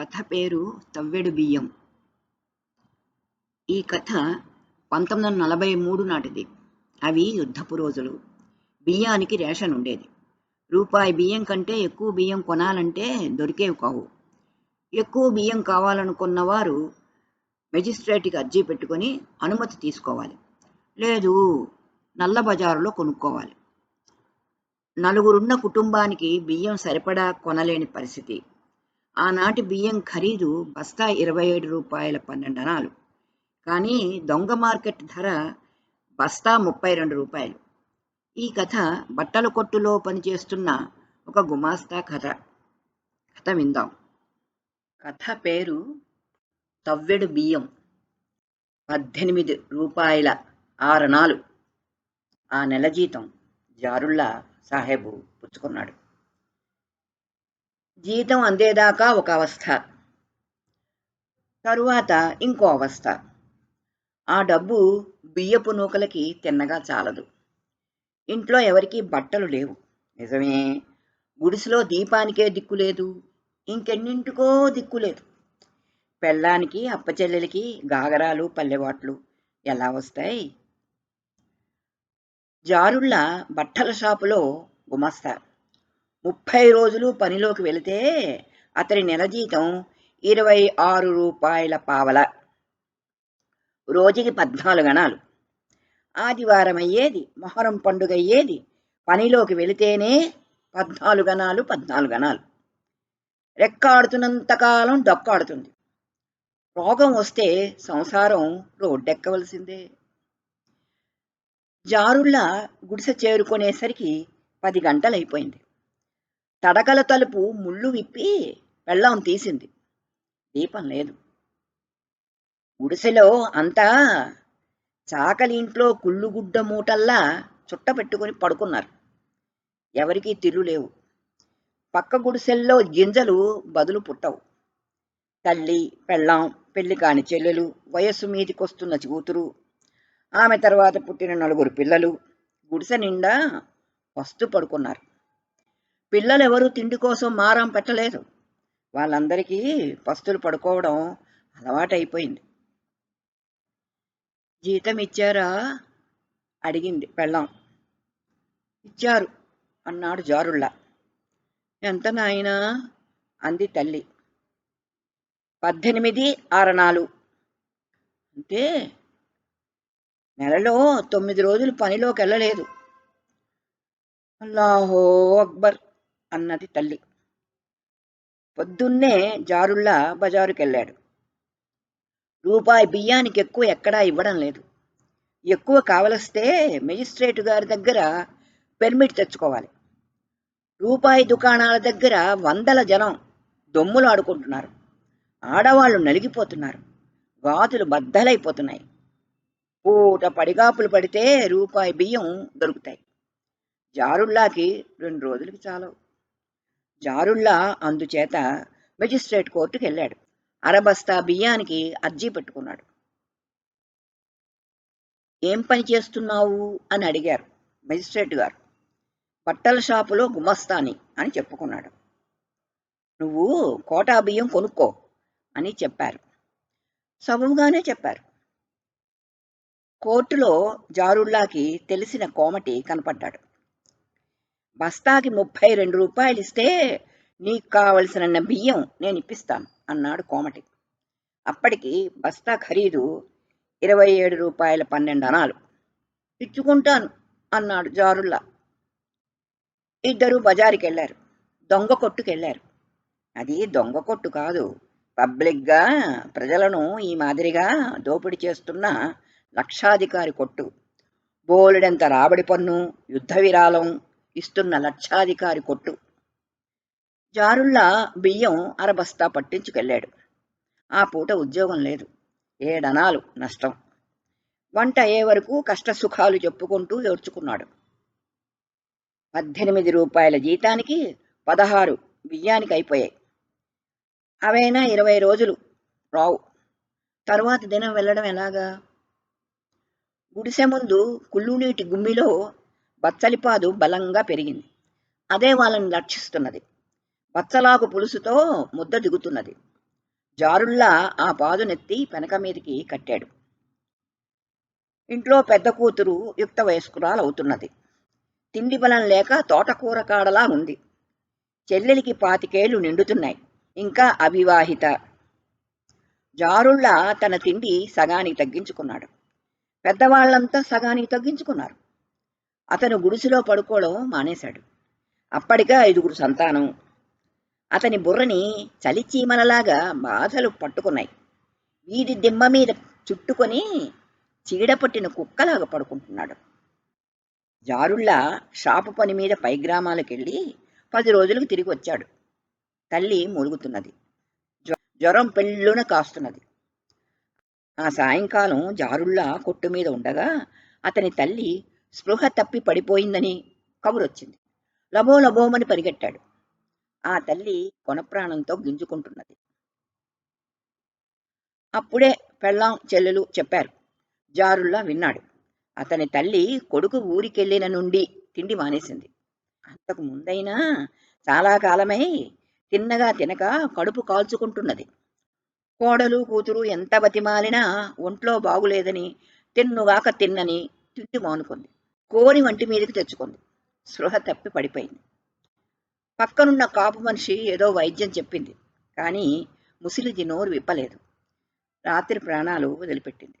కథ పేరు తవ్వెడు బియ్యం. ఈ కథ పంతొమ్మిది వందల నలభై మూడు నాటిది. అవి యుద్ధపు రోజులు బియ్యానికి రేషన్ ఉండేది రూపాయి బియ్యం కంటే ఎక్కువ బియ్యం కొనాలంటే దొరికేవి కావు. ఎక్కువ బియ్యం కావాలనుకున్న వారు మెజిస్ట్రేట్కి అర్జీ పెట్టుకొని అనుమతి తీసుకోవాలి. లేదు నల్ల బజారులో కొనుక్కోవాలి. నలుగురున్న కుటుంబానికి బియ్యం సరిపడా కొనలేని పరిస్థితి. ఆనాటి బియ్యం ఖరీదు బస్తా ఇరవై ఏడు రూపాయల పన్నెండు అనాలు కానీ దొంగ మార్కెట్ ధర బస్తా ముప్పై రెండు రూపాయలు. ఈ కథ బట్టల కొట్టులో పనిచేస్తున్న ఒక గుమాస్తా కథ. కథ విందాం. కథ పేరు తవ్వెడు బియ్యం. పద్దెనిమిది రూపాయల ఆరణాలు ఆ నెల జీతం జారుల్లా సాహెబు పుచ్చుకున్నాడు. జీతం అందేదాకా ఒక అవస్థ. తరువాత ఇంకో అవస్థ. ఆ డబ్బు బియ్యపు నూకలకి తిన్నగా చాలదు. ఇంట్లో ఎవరికీ బట్టలు లేవు. నిజమే. గుడిసెలో దీపానికే దిక్కు లేదు. ఇంకెన్నింటికో దిక్కు లేదు. పెళ్ళానికి అప్పచెల్లెలకి గాగరాలు పల్లెవాట్లు ఎలా వస్తాయి? జారుళ్ళ బట్టల షాపులో గుమస్తారు. ముప్పై రోజులు పనిలోకి వెళితే అతని నెల జీతం ఇరవై ఆరు రూపాయల పావల. రోజుకి పద్నాలుగు గణాలు ఆదివారం అయ్యేది మొహరం పండుగ అయ్యేది పనిలోకి వెళితేనే పద్నాలుగు గణాలు పద్నాలుగు గణాలు రెక్కాడుతున్నంతకాలం డొక్కాడుతుంది. రోగం వస్తే సంసారం రోడ్డెక్కవలసిందే. జారుళ్ళ గుడిసె చేరుకునేసరికి పది గంటలైపోయింది. తడకల తలుపు ముళ్ళు విప్పి పెళ్ళాం తీసింది. దీపం లేదు. గుడిసెలో అంతా చాకలి ఇంట్లో కుళ్ళుగుడ్డ మూటల్లా చుట్ట పెట్టుకుని పడుకున్నారు. ఎవరికీ తిల్లు లేవు. పక్క గుడిసెల్లో గింజలు బదులు పుట్టవు. తల్లి పెళ్ళాం పెళ్ళి కాని చెల్లెలు వయస్సు మీదికొస్తున్న కూతురు ఆమె తర్వాత పుట్టిన నలుగురు పిల్లలు గుడిసె నిండా వస్తు పడుకున్నారు. పిల్లలెవరూ తిండి కోసం మారం పెట్టలేదు. వాళ్ళందరికీ పస్తులు పడుకోవడం అలవాటైపోయింది. జీతం ఇచ్చారా? అడిగింది పెళ్ళాం. ఇచ్చారు అన్నాడు జారుళ్ళ. ఎంత నాయనా? అంది తల్లి. పద్దెనిమిది ఆరణాలు అంటే నెలలో తొమ్మిది రోజులు పనిలోకి వెళ్ళలేదు అల్లాహో అక్బర్. అన్నది తల్లి. పొద్దున్నే జారుల్లా బజారుకెళ్ళాడు. రూపాయి బియ్యానికి ఎక్కువ ఎక్కడా ఇవ్వడం లేదు. ఎక్కువ కావలిస్తే మెజిస్ట్రేట్ గారి దగ్గర పెర్మిట్ తెచ్చుకోవాలి. రూపాయి దుకాణాల దగ్గర వందల జనం దొమ్ములు ఆడుకుంటున్నారు. ఆడవాళ్ళు నలిగిపోతున్నారు. గాతులు బద్దలైపోతున్నాయి. పూట పడిగాపులు పడితే రూపాయి బియ్యం దొరుకుతాయి. జారుల్లాకి రెండు రోజులకి చాలవు. జారుల్లా అందుచేత మెజిస్ట్రేట్ కోర్టుకు వెళ్ళాడు అరబస్తా బియ్యానికి అర్జీ పెట్టుకున్నాడు. ఏం పని చేస్తున్నావు? అని అడిగారు మెజిస్ట్రేట్ గారు. బట్టల షాపులో గుమస్తాని అని చెప్పుకున్నాడు. నువ్వు కోటా బియ్యం కొనుక్కో అని చెప్పారు. సబుగానే చెప్పారు. కోర్టులో జారుల్లాకి తెలిసిన కోమటి కనపడ్డాడు. బస్తాకి ముప్పై రెండు రూపాయలు ఇస్తే నీకు కావలసిన బియ్యం నేను ఇప్పిస్తాను అన్నాడు కోమటి. అప్పటికి బస్తా ఖరీదు ఇరవై ఏడు రూపాయల పన్నెండు అనాలు. ఇచ్చుకుంటాను అన్నాడు జారుల్లా. ఇద్దరు బజారుకి వెళ్ళారు దొంగ కొట్టుకెళ్ళారు. అది దొంగ కొట్టు కాదు పబ్లిక్గా ప్రజలను ఈ మాదిరిగా దోపిడీ చేస్తున్న లక్షాధికారి కొట్టు. బోలెడంత రాబడి పన్ను యుద్ధ విరాళం ఇస్తున్న లక్షాధికారి కొట్టు. జారుల్లా బియ్యం అరబస్తా పట్టించుకెళ్ళాడు. ఆ పూట ఉద్యోగం లేదు. ఏడనాలు నష్టం. వంట అయ్యే వరకు కష్టసుఖాలు చెప్పుకుంటూ ఏడ్చుకున్నాడు. పద్దెనిమిది రూపాయల జీతానికి పదహారు బియ్యానికి అయిపోయాయి. అవైనా ఇరవై రోజులు? రావు. తరువాత దినం వెళ్ళడం ఎలాగా? గుడిసె ముందు కుళ్ళునీటి గుమ్మిలో బచ్చలిపాదు బలంగా పెరిగింది. అదే వాళ్ళని లక్షిస్తున్నది. బచ్చలాకు పులుసుతో ముద్ద దిగుతున్నది. జారుల్లా ఆ పాదునెత్తి పెనక మీదికి కట్టాడు. ఇంట్లో పెద్ద కూతురు యుక్త వయస్కురాలవుతున్నది. తిండి బలం లేక తోటకూర కాడలా ఉంది. చెల్లెలికి పాతికేళ్ళు నిండుతున్నాయి. ఇంకా అవివాహిత. జారుళ్ళ తన తిండి సగానికి తగ్గించుకున్నాడు. పెద్దవాళ్ళంతా సగానికి తగ్గించుకున్నారు. అతను గుడిసెలో పడుకోవడం మానేశాడు. అప్పటికే ఐదుగురు సంతానం. అతని బుర్రని చలిచీమలలాగా బాధలు పట్టుకున్నాయి. వీధి దిమ్మ మీద చుట్టుకొని చీడపట్టిన కుక్కలాగా పడుకుంటున్నాడు. జారుళ్ళ షాపు పని మీద పై గ్రామాలకెళ్ళి పది రోజులకు తిరిగి వచ్చాడు. తల్లి మూలుగుతున్నది. జ్వరం పెళ్ళున కాస్తున్నది. ఆ సాయంకాలం జారుళ్ళ కొట్టు మీద ఉండగా అతని తల్లి స్పృహ తప్పి పడిపోయిందని కబురొచ్చింది. లబో లబోమని పరిగెట్టాడు. ఆ తల్లి కొనప్రాణంతో గింజుకుంటున్నది. అప్పుడే పెళ్ళాం చెల్లెలు చెప్పారు. జారుల్లా విన్నాడు. అతని తల్లి కొడుకు ఊరికెళ్ళిన నుండి తిండి మానేసింది. అంతకు ముందైనా చాలా కాలమై తిన్నగా తినక కడుపు కాల్చుకుంటున్నది. కోడలు కూతురు ఎంత బతిమాలినా ఒంట్లో బాగులేదని తిన్నుగాక తిన్నని తిండి మానుకుంది. కోరి వంటి మీదకి తెచ్చుకుంది. స్పృహ తప్పి పడిపోయింది. పక్కనున్న కాపు మనిషి ఏదో వైద్యం చెప్పింది కానీ ముసిలిది నోరు విప్పలేదు. రాత్రి ప్రాణాలు వదిలిపెట్టింది.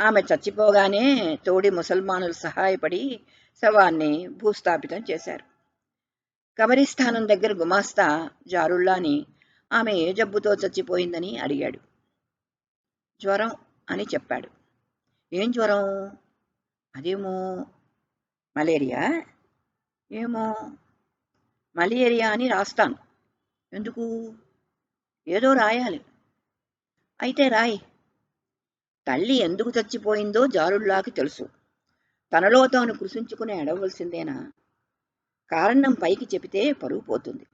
ఆమె చచ్చిపోగానే తోడి ముసల్మానులు సహాయపడి శవాన్ని భూస్థాపితం చేశారు. కబరిస్థానం దగ్గర గుమాస్తా జారుల్లాని ఆమె ఏ జబ్బుతో చచ్చిపోయిందని అడిగాడు. జ్వరం అని చెప్పాడు. ఏం జ్వరం? అదేమో మలేరియా ఏమో మలేరియా అని రాస్తాను. ఎందుకు? ఏదో రాయాలి. అయితే రాయి. తల్లి ఎందుకు చచ్చిపోయిందో జారుల్లాకి తెలుసు. తనలో తాను కృషించుకుని అడవలసిందేనా? కారణం పైకి చెబితే పరువు పోతుంది.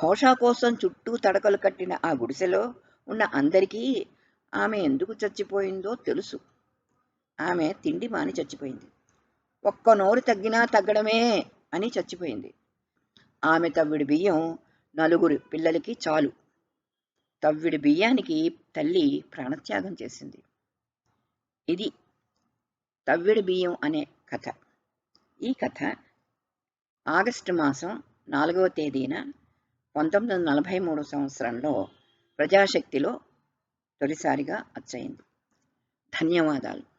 ఘోష కోసం చుట్టూ తడకలు కట్టిన ఆ గుడిసెలో ఉన్న అందరికీ ఆమె ఎందుకు చచ్చిపోయిందో తెలుసు. ఆమె తిండి మాని చచ్చిపోయింది. ఒక్క నోరు తగ్గినా తగ్గడమే అని చచ్చిపోయింది. ఆమె తవ్విడి బియ్యం నలుగురు పిల్లలకి చాలు. తవ్విడి బియ్యానికి తల్లి ప్రాణత్యాగం చేసింది. ఇది తవ్విడి బియ్యం అనే కథ. ఈ కథ ఆగస్టు మాసం నాలుగవ తేదీన పంతొమ్మిది వందల నలభై మూడు సంవత్సరంలో ప్రజాశక్తిలో తొలిసారిగా అచ్చయింది. ధన్యవాదాలు.